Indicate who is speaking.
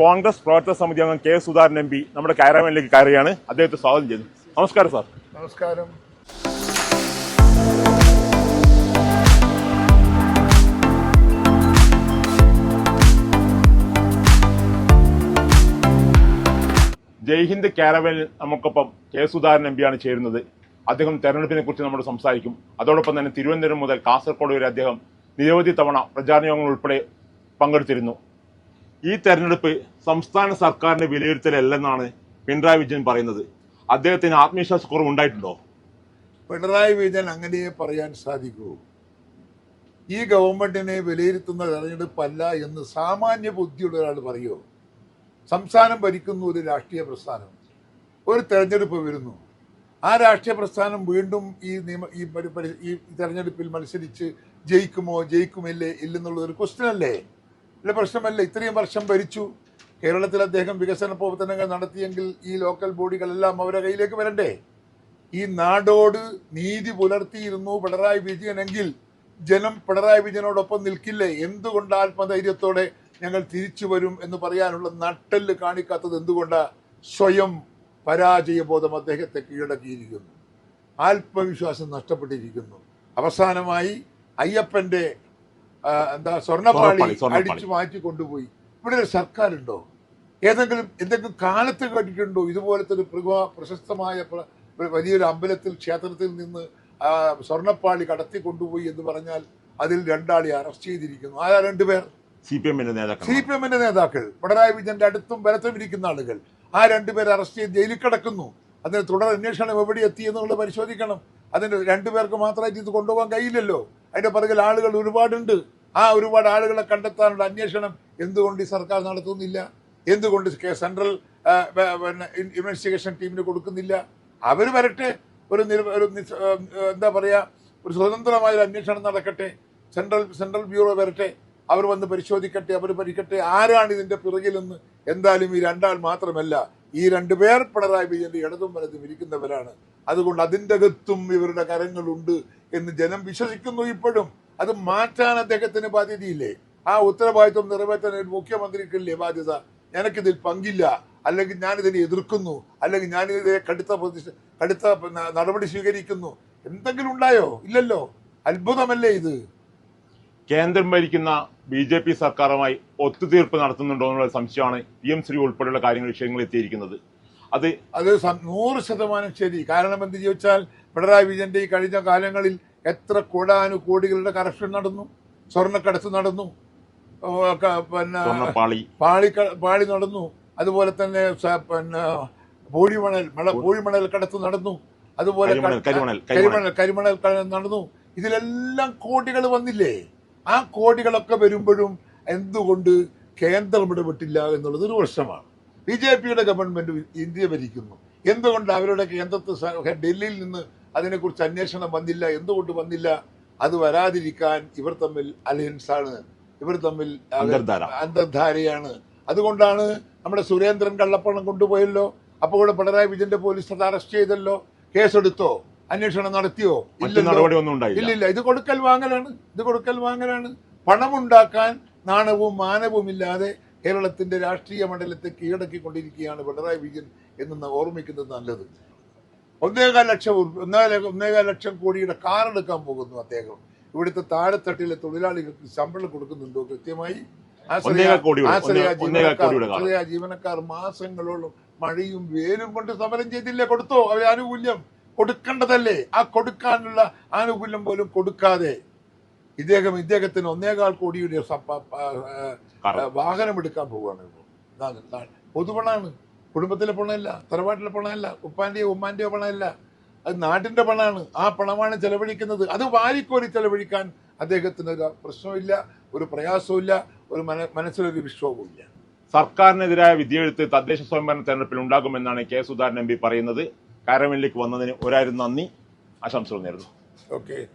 Speaker 1: കോൺഗ്രസ് പ്രവർത്തക സമിതി അംഗം കെ സുധാരൻ എം പി നമ്മുടെ കാരാമനിലേക്ക് കയറുകയാണ്. അദ്ദേഹത്തെ സ്വാഗതം ചെയ്തു നമസ്കാരം സാർ.
Speaker 2: നമസ്കാരം.
Speaker 1: ജയ്ഹിന്ദ് കാരവനിൽ നമുക്കൊപ്പം കെ സുധാകരൻ എം പിയാണ് ചേരുന്നത്. അദ്ദേഹം തെരഞ്ഞെടുപ്പിനെ കുറിച്ച് നമ്മൾ സംസാരിക്കും. അതോടൊപ്പം തന്നെ തിരുവനന്തപുരം മുതൽ കാസർഗോഡ് വരെ അദ്ദേഹം നിരവധി തവണ പ്രചാരണ യോഗങ്ങൾ ഉൾപ്പെടെ പങ്കെടുത്തിരുന്നു. ഈ തെരഞ്ഞെടുപ്പ് സംസ്ഥാന സർക്കാരിന്റെ വിലയിരുത്തലല്ലെന്നാണ് പിണറായി വിജയൻ പറയുന്നത്. അദ്ദേഹത്തിന് ആത്മവിശ്വാസ കുറവ് ഉണ്ടായിട്ടുണ്ടോ?
Speaker 2: പിണറായി വിജയൻ അങ്ങനെയേ പറയാൻ സാധിക്കൂ. ഈ ഗവൺമെന്റിനെ വിലയിരുത്തുന്ന തെരഞ്ഞെടുപ്പല്ല എന്ന് സാമാന്യ ബുദ്ധിയുള്ള ഒരാൾ പറയുമോ സംസ്ഥാനം ഭരിക്കുന്ന ഒരു രാഷ്ട്രീയ പ്രസ്ഥാനം. ഒരു തെരഞ്ഞെടുപ്പ് വരുന്നു. ആ രാഷ്ട്രീയ പ്രസ്ഥാനം വീണ്ടും ഈ നിയമ ഈ തെരഞ്ഞെടുപ്പിൽ മത്സരിച്ച് ജയിക്കുമോ ജയിക്കുമില്ലേ ഇല്ലെന്നുള്ളൊരു ക്വസ്റ്റ്യൻ അല്ലേ? അല്ല പ്രശ്നമല്ല. ഇത്രയും വർഷം ഭരിച്ചു. കേരളത്തിൽ അദ്ദേഹം വികസന പ്രവർത്തനങ്ങൾ നടത്തിയെങ്കിൽ ഈ ലോക്കൽ ബോഡികളെല്ലാം അവരുടെ കയ്യിലേക്ക് വരണ്ടേ? ഈ നാടോട് നീതി പുലർത്തിയിരുന്നു പിണറായി വിജയനെങ്കിൽ ജനം പിണറായി വിജയനോടൊപ്പം നിൽക്കില്ലേ? എന്തുകൊണ്ട് ആത്മധൈര്യത്തോടെ ഞങ്ങൾ തിരിച്ചു വരും എന്ന് പറയാനുള്ള നട്ടെല്ല് കാണിക്കാത്തത് എന്തുകൊണ്ടാ? സ്വയം പരാജയബോധം അദ്ദേഹത്തെ കീഴടക്കിയിരിക്കുന്നു. ആത്മവിശ്വാസം നഷ്ടപ്പെട്ടിരിക്കുന്നു. അവസാനമായി അയ്യപ്പന്റെ ആ, എന്താ
Speaker 1: സ്വർണപ്പാളി.
Speaker 2: അടിച്ചു മാറ്റി കൊണ്ടുപോയി. ഇവിടെ ഒരു സർക്കാരുണ്ടോ? ഏതെങ്കിലും എന്തെങ്കിലും കാലത്ത് കേട്ടിട്ടുണ്ടോ ഇതുപോലത്തെ ഒരു പ്രഭ പ്രശസ്തമായ വലിയൊരു അമ്പലത്തിൽ ക്ഷേത്രത്തിൽ നിന്ന് സ്വർണപ്പാളി കടത്തി കൊണ്ടുപോയി എന്ന് പറഞ്ഞാൽ അതിൽ രണ്ടാളി അറസ്റ്റ് ചെയ്തിരിക്കുന്നു. ആരാ രണ്ടുപേർ
Speaker 1: സി പി എമ്മിന്റെ നേതാക്കൾ
Speaker 2: സി പി എമ്മിന്റെ നേതാക്കൾ. പിണറായി വിജയന്റെ അടുത്തും ബലത്തും ഇരിക്കുന്ന ആളുകൾ. ആ രണ്ടുപേരെ അറസ്റ്റ് ചെയ്ത് ജയിലിൽ കിടക്കുന്നു. അതിന് തുടർ അന്വേഷണം എവിടെ എത്തി എന്നുള്ളത് പരിശോധിക്കണം. അതിന് രണ്ടുപേർക്ക് മാത്രമായിട്ട് ഇത് കൊണ്ടുപോകാൻ കഴിയില്ലല്ലോ. അതിന്റെ പിറകിൽ ആളുകൾ ഒരുപാടുണ്ട്. ആ ഒരുപാട് ആളുകളെ കണ്ടെത്താനുള്ള അന്വേഷണം എന്തുകൊണ്ട് ഈ സർക്കാർ നടത്തുന്നില്ല? എന്തുകൊണ്ട് സെൻട്രൽ ഇൻവെസ്റ്റിഗേഷൻ ടീമിന് കൊടുക്കുന്നില്ല? അവർ വരട്ടെ. ഒരു എന്താ പറയുക ഒരു സ്വതന്ത്രമായ അന്വേഷണം നടക്കട്ടെ. സെൻട്രൽ സെൻട്രൽ ബ്യൂറോ വരട്ടെ. അവർ വന്ന് പരിശോധിക്കട്ടെ അവർ പരിക്കട്ടെ ആരാണ് ഇതിന്റെ പിറകിലെന്ന് എന്തായാലും ഈ രണ്ടാൾ മാത്രമല്ല ഈ രണ്ടുപേർ പിണറായി വിജയന്റെ ഇടതും വലതും ഇരിക്കുന്നവരാണ്. അതുകൊണ്ട് അതിന്റെ അകത്തും ഇവരുടെ കരങ്ങളുണ്ട് എന്ന് ജനം വിശ്വസിക്കുന്നു ഇപ്പോഴും. അത് മാറ്റാൻ അദ്ദേഹത്തിന് ബാധ്യതയില്ലേ? ആ ഉത്തരവാദിത്വം നിറവേറ്റാൻ ഒരു മുഖ്യമന്ത്രിക്കില്ലേ ബാധ്യത? എനിക്കിതിൽ പങ്കില്ല. അല്ലെങ്കിൽ ഞാനിതിനെ എതിർക്കുന്നു. അല്ലെങ്കിൽ ഞാനിതിനെ കടുത്ത പ്രതിഷ- കടുത്ത നടപടി സ്വീകരിക്കുന്നു. എന്തെങ്കിലും ഉണ്ടായോ? ഇല്ലല്ലോ. അത്ഭുതമല്ലേ ഇത്?
Speaker 1: കേന്ദ്രം ഭരിക്കുന്ന ബി ജെ പി സർക്കാരുമായി ഒത്തുതീർപ്പ് നടത്തുന്നുണ്ടോ എന്നുള്ള സംശയമാണ് പി എം ശ്രീ ഉൾപ്പെടെയുള്ള കാര്യങ്ങൾ വിഷയങ്ങൾ എത്തിയിരിക്കുന്നത്. അത്
Speaker 2: അത് നൂറ് ശതമാനം ശരി. കാരണം എന്ത് ചോദിച്ചാൽ പിണറായി വിജയന്റെ ഈ കഴിഞ്ഞ കാലങ്ങളിൽ എത്ര കോടാനുകോടികളുടെ കറപ്ഷൻ നടന്നു സ്വർണക്കടത്ത് നടന്നു പിന്നെ പാളി പാളി നടന്നു അതുപോലെ തന്നെ പിന്നെ പൂഴിമണൽ മഴ പൂഴിമണൽ കടത്ത് നടന്നു അതുപോലെ
Speaker 1: കരിമണൽ കരിമണൽ
Speaker 2: നടന്നു. ഇതിലെല്ലാം കോടികൾ വന്നില്ലേ? ആ കോടികളൊക്കെ വരുമ്പോഴും എന്തുകൊണ്ട് കേന്ദ്രം ഇടപെട്ടില്ല എന്നുള്ളത് ഒരു പ്രശ്നമാണ്. ബി ജെ പിയുടെ ഗവൺമെന്റ് ഇന്ത്യ ഭരിക്കുന്നു. എന്തുകൊണ്ട് അവരുടെ കേന്ദ്രത്തെ ഡൽഹിയിൽ നിന്ന് അതിനെക്കുറിച്ച് അന്വേഷണം വന്നില്ല എന്തുകൊണ്ട് വന്നില്ല? അത് വരാതിരിക്കാൻ ഇവർ തമ്മിൽ അലയൻസാണ് ആണ്. ഇവർ തമ്മിൽ
Speaker 1: അന്തർധാര.
Speaker 2: അന്തർധാരയാണ്. അതുകൊണ്ടാണ് നമ്മുടെ സുരേന്ദ്രൻ കള്ളപ്പണം കൊണ്ടുപോയല്ലോ. അപ്പോൾ കൂടെ പിണറായി വിജയന്റെ പോലീസ് അത് അറസ്റ്റ് ചെയ്തല്ലോ. കേസെടുത്തോ? അന്വേഷണം നടത്തിയോ?
Speaker 1: മറ്റു നടപടി ഒന്നും ഉണ്ടായില്ല.
Speaker 2: ഇല്ല ഇത് കൊടുക്കൽ വാങ്ങലാണ്. ഇത് കൊടുക്കൽ വാങ്ങലാണ്. പണമുണ്ടാക്കാൻ നാണവും മാനവും ഇല്ലാതെ കേരളത്തിന്റെ രാഷ്ട്രീയ മണ്ഡലത്തെ കീഴടക്കിക്കൊണ്ടിരിക്കുകയാണ് പിണറായി വിജയൻ എന്ന് ഓർമ്മിക്കുന്നത് നല്ലത്. ഒന്നേകാൽ ലക്ഷം ഒന്നേ ഒന്നേകാൽ ലക്ഷം കോടിയുടെ കാർ എടുക്കാൻ പോകുന്നു അദ്ദേഹം. ഇവിടുത്തെ താഴെത്തട്ടിലെ തൊഴിലാളികൾക്ക് ശമ്പളം കൊടുക്കുന്നുണ്ടോ? കൃത്യമായി. ആശ്രയ- ജീവനക്കാർ- മാസങ്ങളോളം മഴയും വേലും കൊണ്ട് സമരം ചെയ്തില്ലേ കൊടുത്തോ? അവരെ ആനുകൂല്യം. കൊടുക്കേണ്ടതല്ലേ? ആ കൊടുക്കാനുള്ള ആനുകൂല്യം പോലും കൊടുക്കാതെ ഇദ്ദേഹം ഇദ്ദേഹത്തിന് ഒന്നേകാൽ കോടിയുടെ. വാഹനം എടുക്കാൻ പോവുകയാണ് പൊതുപണാണ് കുടുംബത്തിലെ പണമല്ല തറവാട്ടിലെ പണമല്ല ഉപ്പാന്റെയോ ഉമ്മാന്റെയോ പണമല്ല. അത് നാട്ടിന്റെ പണമാണ്. ആ പണമാണ് ചെലവഴിക്കുന്നത്. അത് വാരിക്കോരി ചെലവഴിക്കാൻ അദ്ദേഹത്തിന് ഒരു പ്രശ്നമില്ല ഒരു പ്രയാസവും ഒരു മന മനസ്സിലൊരു വിശ്വാസവും ഇല്ല
Speaker 1: സർക്കാരിനെതിരായ വിധിയെഴുത്ത് തദ്ദേശ സ്വയംഭരണ തെരഞ്ഞെടുപ്പിൽ ഉണ്ടാകുമെന്നാണ് കെ സുധാകരൻ എം പി പറയുന്നത്. കാരമനിലേക്ക് വന്നതിന് ഒരായിരം നന്ദി. ആശംസകൾ നേരുന്നു.
Speaker 2: ഓക്കെ